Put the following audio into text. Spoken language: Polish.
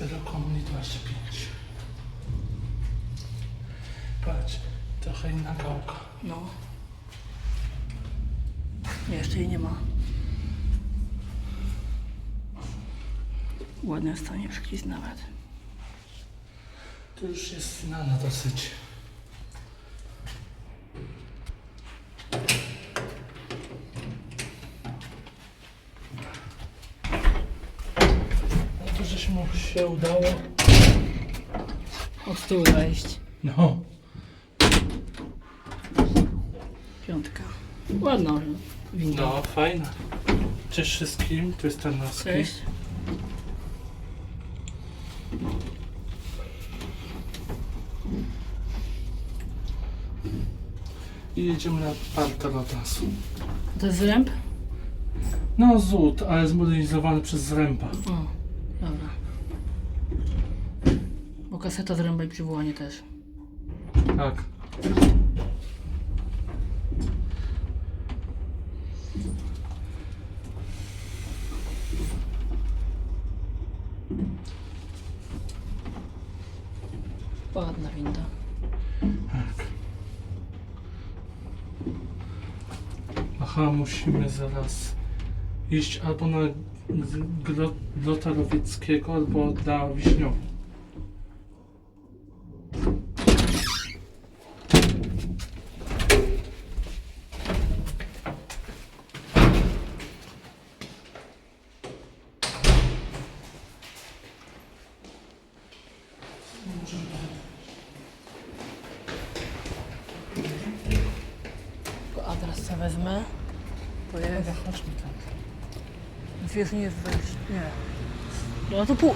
Zero komunii 25. Patrz, trochę inna gałka. No. Nie, jeszcze jej nie ma. W ładnym stanie przycisk nawet. To już jest znana dosyć. Żeś mu się udało. Od tyłu wejść. No, Piątka. Ładna winda. no fajna. Cześć wszystkim, tu jest Tarnowski. Cześć. I jedziemy na park Tarotasu. To jest zręb? No złód, ale zmodernizowany przez Zręba. O, dobra. Kaseta zręba i przywołanie też. Tak. Ładna winda. Aha, musimy zaraz iść albo na Gro- Grota Rowieckiego, albo dla Wiśniowa. Sobie wezmę. To jest. Chodźmy tam. Wiesz, nie jest wejść. Nie. No to pół.